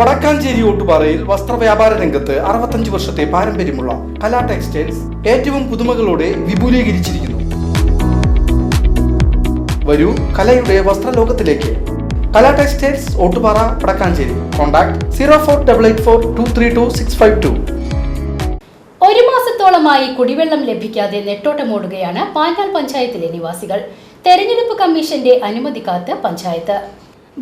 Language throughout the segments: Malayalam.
വടക്കാഞ്ചേരി ഓട്ടുപാറയിൽ വസ്ത്രവ്യാപാര രംഗത്ത് അറുപത്തഞ്ച് വർഷത്തെ പാരമ്പര്യമുള്ള കലാ ടെക്സ്റ്റൈൽസ് ഏറ്റവും പുതുമകളോടെ വിപുലീകരിച്ചിരിക്കുന്നു. വരൂ കലയുടെ വസ്ത്രലോകത്തിലേക്ക്. Kala textiles Ottupara Vadakkanchery. Contact zero four double eight four two three two six five two. ഒരു മാസത്തോളമായി കുടിവെള്ളം ലഭിക്കാതെ നെട്ടോട്ടമോടുകയാണ് പാഞ്ഞാൽ പഞ്ചായത്തിലെ നിവാസികൾ. തെരഞ്ഞെടുപ്പ് കമ്മീഷന്റെ അനുമതി കാത്ത് പഞ്ചായത്ത്.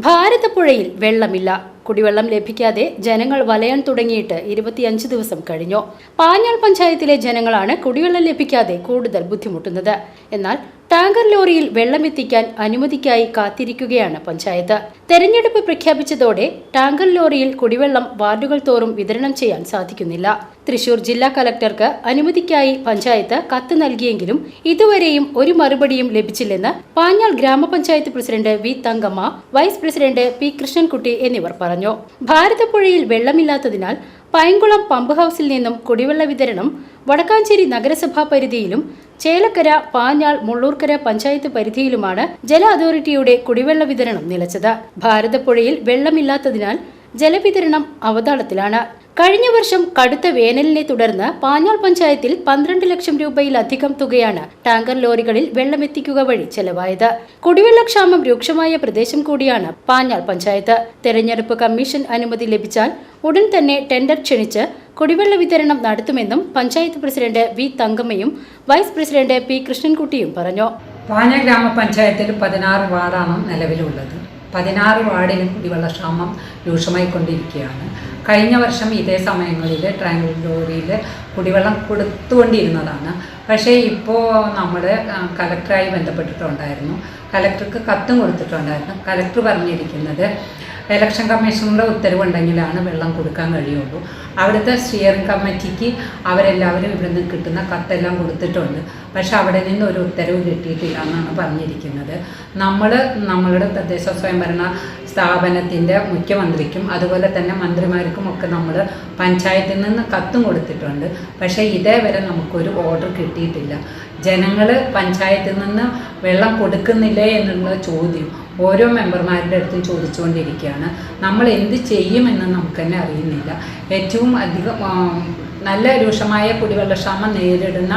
ഭാരതപ്പുഴയിൽ വെള്ളമില്ല. കുടിവെള്ളം ലഭിക്കാതെ ജനങ്ങൾ വലയാൻ തുടങ്ങിയിട്ട് ഇരുപത്തിയഞ്ച് ദിവസം കഴിഞ്ഞു. പാഞ്ഞാൾ പഞ്ചായത്തിലെ ജനങ്ങളാണ് കുടിവെള്ളം ലഭിക്കാതെ കൂടുതൽ ബുദ്ധിമുട്ടുന്നത്. എന്നാൽ ടാങ്കർ ലോറിയിൽ വെള്ളമെത്തിക്കാൻ അനുമതിക്കായി കാത്തിരിക്കുകയാണ് പഞ്ചായത്ത്. തെരഞ്ഞെടുപ്പ് പ്രഖ്യാപിച്ചതോടെ ടാങ്കർ ലോറിയിൽ കുടിവെള്ളം വാർഡുകൾ തോറും വിതരണം ചെയ്യാൻ സാധിക്കുന്നില്ല. തൃശൂർ ജില്ലാ കലക്ടർക്ക് അനുമതിക്കായി പഞ്ചായത്ത് കത്ത് നൽകിയെങ്കിലും ഇതുവരെയും ഒരു മറുപടിയും ലഭിച്ചില്ലെന്ന് Panjal grama panchayat president V Thankamma vice president P Krishnankutty എന്നിവർ പറഞ്ഞു. ഭാരതപ്പുഴയിൽ വെള്ളമില്ലാത്തതിനാൽ പൈങ്കുളം പമ്പ് ഹൗസിൽ നിന്നും കുടിവെള്ള വിതരണം വടക്കാഞ്ചേരി നഗരസഭാ പരിധിയിലും ചേലക്കര പാഞ്ഞാൾ മുള്ളൂർക്കര പഞ്ചായത്ത് പരിധിയിലുമാണ് ജല അതോറിറ്റിയുടെ കുടിവെള്ള വിതരണം നിലച്ചത്. ഭാരതപ്പുഴയിൽ വെള്ളമില്ലാത്തതിനാൽ ജലവിതരണം അവതാളത്തിലാണ്. കഴിഞ്ഞ വർഷം കടുത്ത വേനലിനെ തുടർന്ന് പാഞ്ഞാൾ പഞ്ചായത്തിൽ പന്ത്രണ്ട് ലക്ഷം രൂപയിലധികം തുകയാണ് ടാങ്കർ ലോറികളിൽ വെള്ളമെത്തിക്കുക വഴി ചെലവായത്. കുടിവെള്ളക്ഷാമം രൂക്ഷമായ പ്രദേശം കൂടിയാണ് പാഞ്ഞാൾ പഞ്ചായത്ത്. തെരഞ്ഞെടുപ്പ് കമ്മീഷൻ അനുമതി ലഭിച്ചാൽ ഉടൻ തന്നെ ടെൻഡർ ക്ഷണിച്ച് കുടിവെള്ള വിതരണം നടത്തുമെന്നും പഞ്ചായത്ത് പ്രസിഡന്റ് വി തങ്കമ്മയും വൈസ് പ്രസിഡന്റ് പി കൃഷ്ണൻകുട്ടിയും പറഞ്ഞു. പാഞ്ഞ ഗ്രാമപഞ്ചായത്തിൽ പതിനാറ് വാർഡാണ് നിലവിലുള്ളത്. പതിനാറ് വാർഡിലും രൂക്ഷമായി രൂക്ഷമായിക്കൊണ്ടിരിക്കുകയാണ്. കഴിഞ്ഞ വർഷം ഇതേ സമയങ്ങളിൽ ട്രാങ്കിൾ ലോറിയിൽ കുടിവെള്ളം കൊടുത്തുകൊണ്ടിരുന്നതാണ്. പക്ഷേ ഇപ്പോൾ നമ്മൾ കലക്ടറായി ബന്ധപ്പെട്ടിട്ടുണ്ടായിരുന്നു. കലക്ടർക്ക് കത്തും കൊടുത്തിട്ടുണ്ടായിരുന്നു. കലക്ടർ പറഞ്ഞിരിക്കുന്നത് ഇലക്ഷൻ കമ്മീഷണറുടെ ഉത്തരവുണ്ടെങ്കിലാണ് വെള്ളം കൊടുക്കാൻ കഴിയുള്ളൂ. അവിടുത്തെ സ്റ്റിയറിംഗ് കമ്മിറ്റിക്ക് അവരെല്ലാവരും ഇവിടെ നിന്ന് കിട്ടുന്ന കത്തെല്ലാം കൊടുത്തിട്ടുണ്ട്. പക്ഷെ അവിടെ നിന്ന് ഒരു ഉത്തരവ് കിട്ടിയിട്ടില്ല എന്നാണ് പറഞ്ഞിരിക്കുന്നത്. നമ്മൾ നമ്മളുടെ തദ്ദേശ സ്വയംഭരണ സ്ഥാപനത്തിന്റെ മുഖ്യമന്ത്രിക്കും അതുപോലെ തന്നെ മന്ത്രിമാർക്കും ഒക്കെ നമ്മൾ പഞ്ചായത്തിൽ നിന്ന് കത്തും കൊടുത്തിട്ടുണ്ട്. പക്ഷേ ഇതേവരെ നമുക്കൊരു ഓർഡർ കിട്ടിയിട്ടില്ല. ജനങ്ങൾ പഞ്ചായത്തിൽ നിന്ന് വെള്ളം കൊടുക്കുന്നില്ലേ എന്നുള്ള ചോദ്യം. ഓരോ മെമ്പർമാരുടെ അടുത്തും ചോദിച്ചുകൊണ്ടിരിക്കുകയാണ്. നമ്മൾ എന്ത് ചെയ്യുമെന്ന് നമുക്ക് തന്നെ അറിയുന്നില്ല. ഏറ്റവും അധികം നല്ല രൂക്ഷമായ കുടിവെള്ളക്ഷാമം നേരിടുന്ന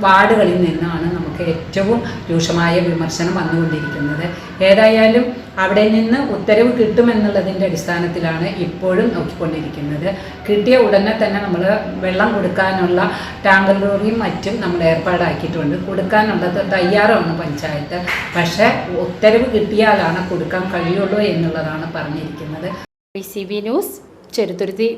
വാർഡുകളിൽ നിന്നാണ് നമുക്ക് ഏറ്റവും രൂക്ഷമായ വിമർശനം വന്നുകൊണ്ടിരിക്കുന്നത്. ഏതായാലും അവിടെ നിന്ന് ഉത്തരവ് കിട്ടുമെന്നുള്ളതിന്റെ അടിസ്ഥാനത്തിലാണ് ഇപ്പോഴും നോക്കിക്കൊണ്ടിരിക്കുന്നത്. കിട്ടിയ ഉടനെ തന്നെ നമ്മൾ വെള്ളം കൊടുക്കാനുള്ള ടാങ്കർ ലോറിയും മറ്റും നമ്മൾ ഏർപ്പാടാക്കിയിട്ടുണ്ട്. കൊടുക്കാനുള്ളത് തയ്യാറാണ് പഞ്ചായത്ത്. പക്ഷേ ഉത്തരവ് കിട്ടിയാലാണ് കൊടുക്കാൻ കഴിയുള്ളൂ എന്നുള്ളതാണ് പറഞ്ഞിരിക്കുന്നത്. C B news Cheruthuruthy.